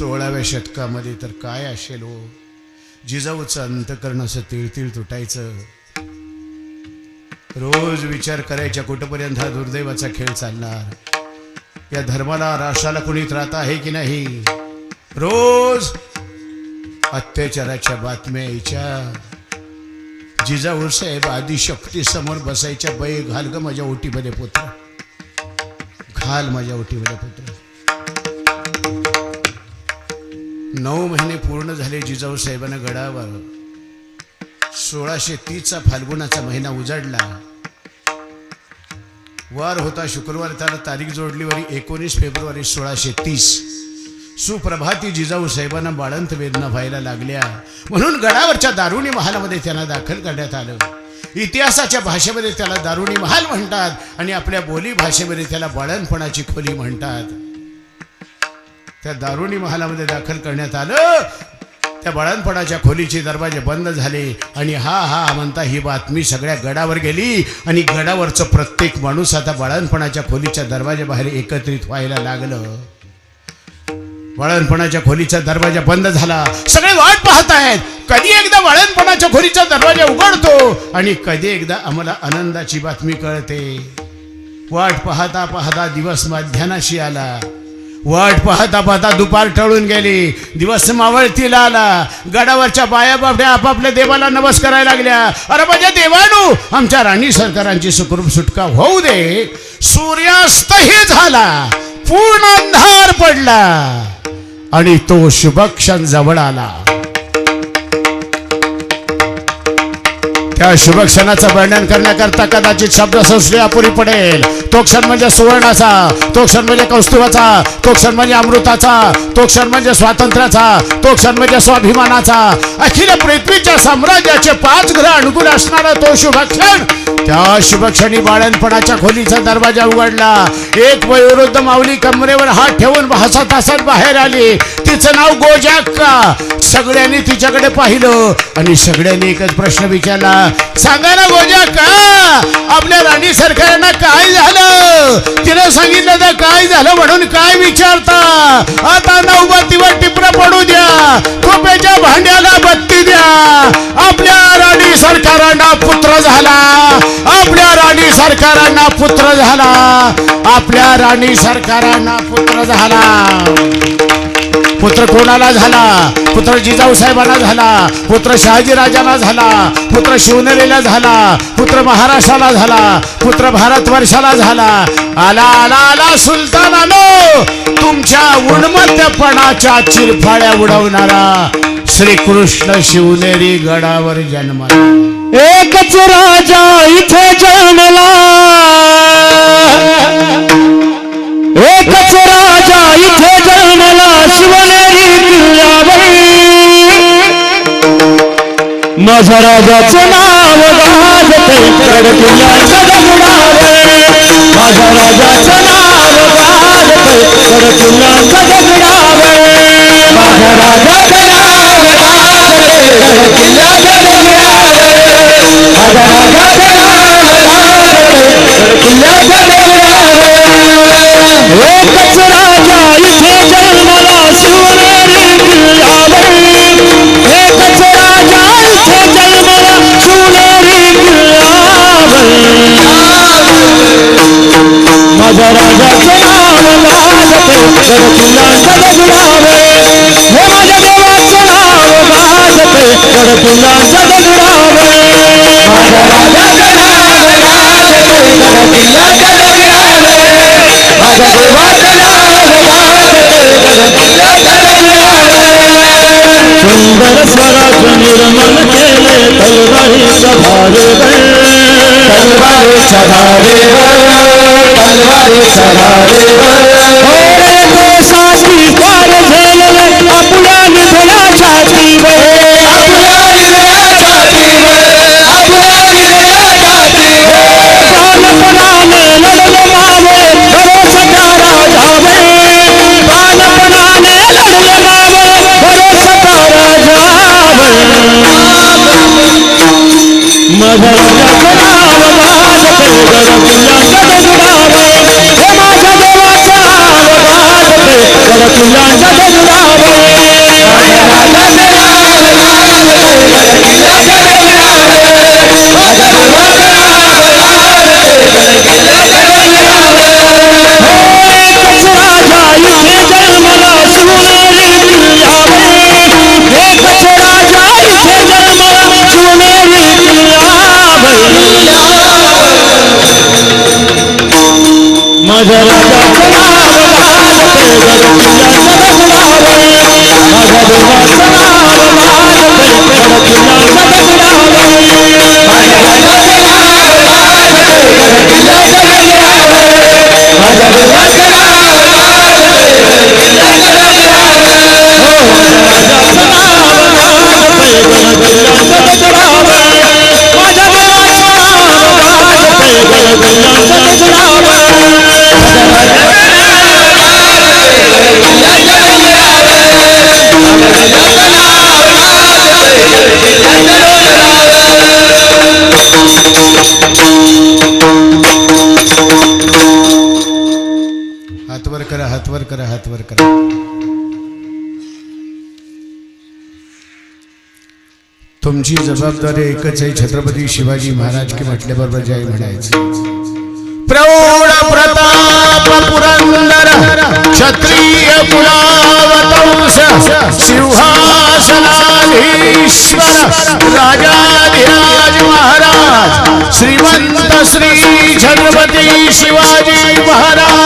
सोळाव्या शतकामध्ये तर काय असेल हो? जिजाऊचं अंतकरण असं तिळतिळ तुटायचं. रोज विचार करायच्या कुठपर्यंत हा दुर्दैवाचा खेळ चालणार? या धर्माला राष्ट्राला कुणी त्राता आहे की नाही? रोज अत्याचाराच्या बातम्या यायच्या. जिजाऊ साहेब आदिशक्ती समोर बसायच्या. बै घाल ग माझ्या ओटीमध्ये पुत्र. घाल माझ्या ओटीमध्ये पुत्र. नऊ महिने पूर्ण झाले जिजाऊ साहेबांना गडावर. सोळाशे तीसचा फाल्गुनाचा महिना उजाडला. वार होता शुक्रवार त्याला तारीख जोडली वरी एकोणीस फेब्रुवारी सोळाशे तीस. सुप्रभाती जिजाऊ साहेबांना बाळंत वेदना व्हायला लागल्या. म्हणून गडावरच्या दारुणी महालामध्ये त्यांना दाखल करण्यात आलं. इतिहासाच्या भाषेमध्ये त्याला दारुणी महाल म्हणतात आणि आपल्या बोली भाषेमध्ये त्याला बाळणपणाची खोली म्हणतात. त्या दारुणी महालामध्ये दाखल करण्यात आलं. त्या बळणपणाच्या खोलीचे दरवाजे बंद झाले आणि हा हा म्हणता ही बातमी सगळ्या गडावर गेली. आणि गडावरचं प्रत्येक माणूस आता बळणपणाच्या खोलीच्या दरवाजाबाहेर एकत्रित व्हायला लागलं. वळणपणाच्या खोलीचा दरवाजा बंद झाला. सगळे वाट पाहत आहेत कधी एकदा बाळणपणाच्या खोलीचा दरवाजा उघडतो आणि कधी एकदा आम्हाला आनंदाची बातमी कळते. वाट पाहता पाहता दिवस माध्यानाशी आला. वाट पाहता पाहता दुपार टळून गेली. दिवस मावळतीला आला गडावरच्या बायाबापड्या आपापल्या देवाला नमस्कारायला लागल्या. अरे म्हणजे देवानू आमच्या राणी सरकारांची सुखरूप सुटका होऊ दे. सूर्यास्तही झाला. पूर्ण अंधार पडला. आणि तो शुभक्षण जवळ आला. त्या शुभ क्षणाचं वर्णन करण्याकरता कदाचित शब्द संस्कृती अपुरी पडेल. तो क्षण म्हणजे सुवर्णाचा तो क्षण म्हणजे कौस्तुभाचा तो क्षण म्हणजे अमृताचा तो क्षण म्हणजे स्वातंत्र्याचा तो क्षण म्हणजे स्वाभिमानाचा. अखिल पृथ्वीच्या साम्राज्याचे पाच ग्रह अनुकूल असणारा तो शुभ क्षण. त्या शुभ क्षणी बाळणपणाच्या खोलीचा दरवाजा उघडला. एक वयोवृद्ध माऊली कमरेवर हात ठेवून हसत हसत बाहेर आली. तिचं नाव गोजाक्का. सगळ्यांनी तिच्याकडे पाहिलं आणि सगळ्यांनी एकच प्रश्न विचारला. सांगा ना का? आपल्या राणी सरकारांना काय झालं? तिला सांगितलं तर काय झालं म्हणून काय विचारता? आता नौबतीवर टिपरं पडू द्या. खोप्याच्या भांड्याला बत्ती द्या. आपल्या राणी सरकारांना पुत्र झाला. आपल्या राणी सरकारांना पुत्र झाला. आपल्या राणी सरकारांना पुत्र झाला. पुत्र कोणाला झाला? पुत्र जिजाऊ साहेबांना झाला? पुत्र शहाजी राजाला झाला? पुत्र शिवनेरीला झाला? पुत्र महाराष्ट्राला झाला? पुत्र भारतवर्षाला झाला? आला आला आला सुलतान आलो तुमच्या उन्मत्तपणाच्या चिरफाळ्या उडवणारा श्रीकृष्ण शिवनेरी गडावर जन्मला. एकच राजा इथे जन्मला. एकच राजा माझ्या राजाचं नाव गाजते गड किल्ल्याच्या दगडावर माझ्या राजाचं नाव गाजते गड किल्ल्याच्या दगडावर माझ्या राजाचं नाव गाजते गड किल्ल्याच्या दगडावर माझ्या राजाचं नाव गाजते गड किल्ल्याच्या दगडावर एकच राजा गाजते गड किल्ल्याच्या दगडावर हे माझ्या देवाचं नाव गाजते गड किल्ल्याच्या दगडावर माझ्या राजाचं नाव गाजते गड किल्ल्याच्या दगडावर माझ्या देवाचं नाव गाजते गड किल्ल्याच्या दगडावर सुंदर स्वराज निर्मल केले तलवारीच्या धारेवर तलवारीच्या धारेवर तलवारीच्या धारेवर होरे देशाची कार आपल्या निधनाच्या तीवर आपल्या निधनाच्या तीवर आपल्या निधनाच्या तीवर बालपणाने लढले मावे भरोसच्या राजावे बालपणाने लढले मावे भरोसच्या राजावे माझ्या मदत Rogério. तुमची जबाबदारी एकच आहे छत्रपती शिवाजी महाराज की म्हटल्याबरोबर जय म्हणायचं. प्रौढ प्रताप पुरंदर क्षत्रिय कुलावतंस सिंहासनाधीश्वर राजाधिराज महाराज श्रीमंत श्री छत्रपती शिवाजी महाराज.